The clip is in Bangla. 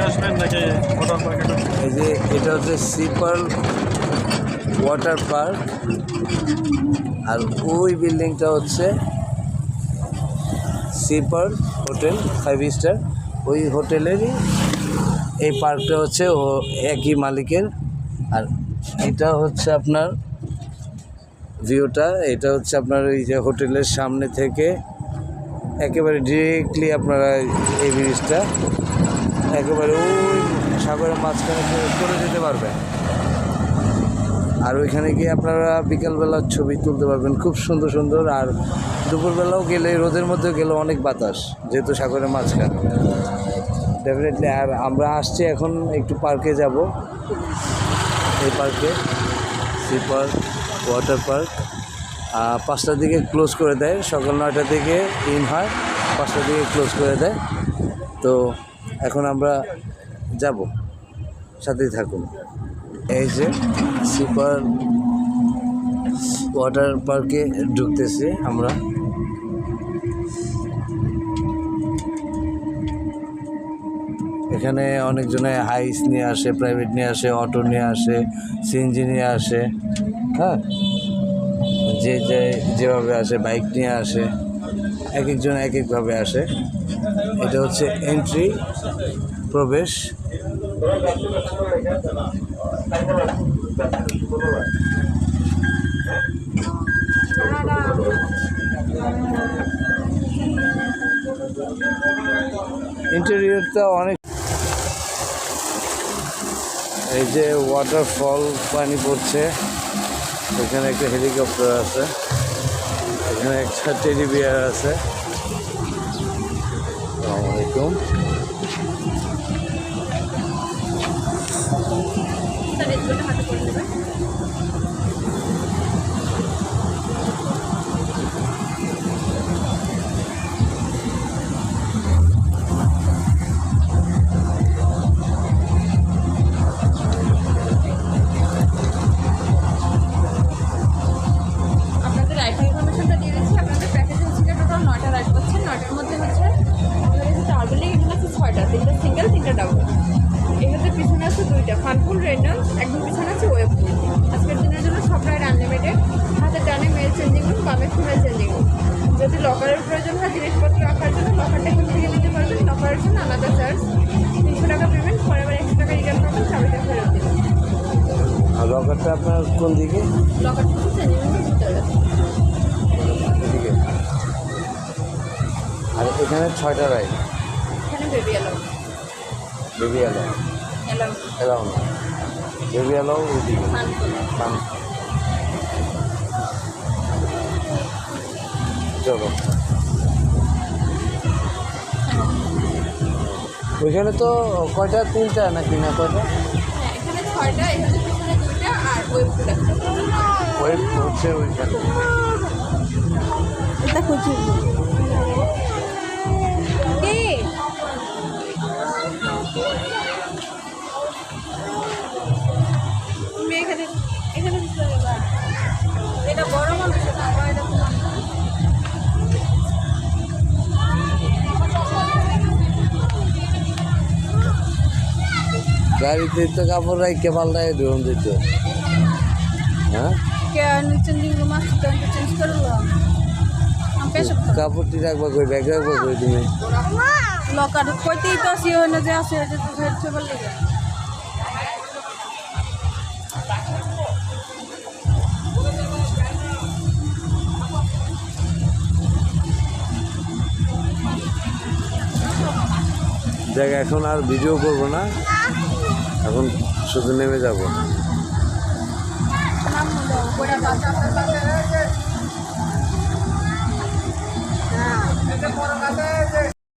ওয়াটার এই যে এটা হচ্ছে সিপার ওয়াটার পার্ক আর ওই বিল্ডিংটা হচ্ছে সিপার হোটেল ফাইভ স্টার ওই হোটেলেরই এই পার্কটা হচ্ছে ও একই মালিকের। আর এটা হচ্ছে আপনার ভিউটা এটা হচ্ছে আপনার ওই যে হোটেলের সামনে থেকে একেবারে ডিরেক্টলি আপনারা এই ব্রিজটা একেবারে ওই সাগরের মাঝখানে চলে- যেতে পারবেন আর ওইখানে গিয়ে আপনারা বিকালবেলার ছবি তুলতে পারবেন, খুব সুন্দর সুন্দর। আর দুপুরবেলাও গেলে, রোদের মধ্যে গেলে অনেক বাতাস, যেহেতু সাগরের মাঝখানে। ডেফিনেটলি আর আমরা আসছি এখন একটু পার্কে যাব। এই পার্কে সি পার্ক ওয়াটার পার্ক পাঁচটার দিকে ক্লোজ করে দেয়, সকাল নয়টা থেকে ইন হয় পাঁচটার দিকে ক্লোজ করে দেয়। তো এখন আমরা যাব। সাথেই থাকুন। এই যে সুপার ওয়াটার পার্কে ঢুকতেছি আমরা। এখানে অনেকজনে হাইস নিয়ে আসে, প্রাইভেট নিয়ে আসে, অটো নিয়ে আসে সিএনজি নিয়ে আসে হ্যাঁ? যে যে যেভাবে আসে, বাইক নিয়ে আসে, এক একজন এক একভাবে আসে। এটা হচ্ছে এন্ট্রি প্রবেশ। ইন্টেরিয়রটা অনেক এই যে ওয়াটারফল পানি পড়ছে। এখানে একটা হেলিকপ্টার আছে। এখানে একটা টেডি বিয়ার আছে। আলাইকুম আপনাদের সিঙ্গেল তিনটা ডাবল এখানে পিছনে আছে দুইটা। ফানফুল রেন্ডাল একদম পিছনে আছে ওয়েব। আজকের দিনের জন্য সব রাইড আনলিমিটেড হাতে ডানে মেল চেঞ্জিং রুম বামে ফিমেল চেঞ্জিং রুম যদি লকারের প্রয়োজন হয় জিনিসপত্র রাখার জন্য লকারটা এখান থেকে নিতে পারবেন। লকারের জন্য আলাদা চার্জ তিনশো টাকা পেমেন্ট পরে আবার একশো টাকা রিটার্ন করবেন চাবিটা ফেরত দেবেন। আর লকারটা আপনার কোন দিকে? লকারটা চেঞ্জিং রুমের ভিতরে। আর এখানে ছয়টা রাইড। এখানে বেবি এলাও বেবি এলাও না বেবি এলাও চলো ওইখানে তো কয়টা তিনটা নাকি না কয়টা? হ্যাঁ ওয়েব ওই হচ্ছে ওইখানে। গাড়িতে তো কাপড় রাখকে পাল্টায় ধরুন দিত। হ্যাঁ? কাপড়টি রাখবা কই? ব্যাগ রাখবা কই তুমি? লকার কইতেই তো আসি হয় যে আছে যে তো হচ্ছে বললে দেখ এখন আর ভিডিও করব না। এখন শুধু নেমে যাব।